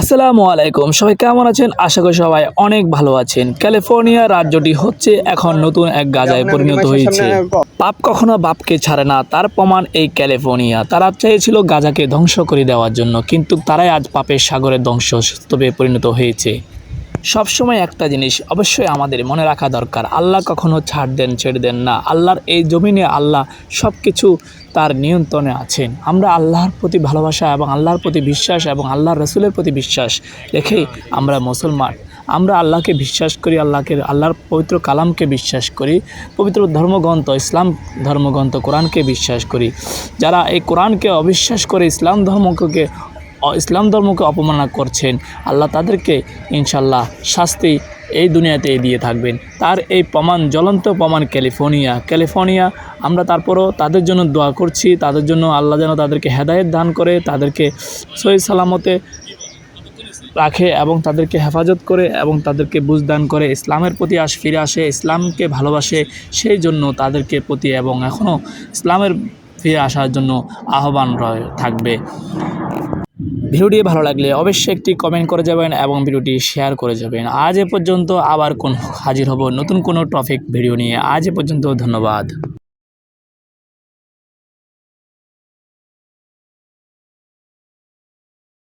আসসালামু আলাইকুম। সবাই কেমন আছেন? আশা করি সবাই অনেক ভালো আছেন। ক্যালিফোর্নিয়া রাজ্যটি হচ্ছে এখন নতুন এক গাজায় পরিণত হয়েছে। পাপ কখনো বাপকে ছাড়ে না তার প্রমাণ এই ক্যালিফোর্নিয়া। তারা চেয়েছিল গাজাকে ধ্বংস করে দেওয়ার জন্য কিন্তু তারাই আজ পাপের সাগরে ধ্বংসস্তূপে পরিণত হয়েছে। সবসময় একটা জিনিস অবশ্যই আমাদের মনে রাখা দরকার। আল্লাহ কখনো ছাড় দেন, ছেড়ে দেন না। আল্লাহর এই জমিনে আল্লাহ সব কিছু তার নিয়ন্ত্রণে আছেন। আমরা আল্লাহর প্রতি ভালোবাসা এবং আল্লাহর প্রতি বিশ্বাস এবং আল্লাহর রসুলের প্রতি বিশ্বাস রেখেই আমরা মুসলমান। আমরা আল্লাহকে বিশ্বাস করি, আল্লাহকে, আল্লাহর পবিত্র কালামকে বিশ্বাস করি, পবিত্র ধর্মগ্রন্থ, ইসলাম ধর্মগ্রন্থ, কোরআনকে বিশ্বাস করি। যারা এই কোরআনকে অবিশ্বাস করে ইসলাম ধর্মকে ইসলাম ধর্মকে অপমাননা করছেন, আল্লাহ তাদেরকে ইনশাল্লাহ শাস্তি এই দুনিয়াতেই দিয়ে থাকবেন। তার এই প্রমাণ, জ্বলন্ত প্রমাণ ক্যালিফোর্নিয়া। ক্যালিফোর্নিয়া, আমরা তারপরও তাদের জন্য দোয়া করছি, তাদের জন্য আল্লাহ যেন তাদেরকে হেদায়েত দান করে, তাদেরকে সহি সালামতে রাখে এবং তাদেরকে হেফাজত করে এবং তাদেরকে বুঝদান করে। ইসলামের প্রতি আস ফিরে আসে, ইসলামকে ভালোবাসে, সেই জন্য তাদেরকে প্রতি এবং এখনও ইসলামের ফিরে আসার জন্য আহ্বান রয়ে থাকবে। ভিডিওটি ভালো লাগলে অবশ্যই একটি কমেন্ট করে যাবেন এবং ভিডিওটি শেয়ার করে যাবেন। আজ এ পর্যন্ত আবার কোন হাজির হব নতুন কোনো টপিক ভিডিও নিয়ে। আজ এ পর্যন্ত ধন্যবাদ।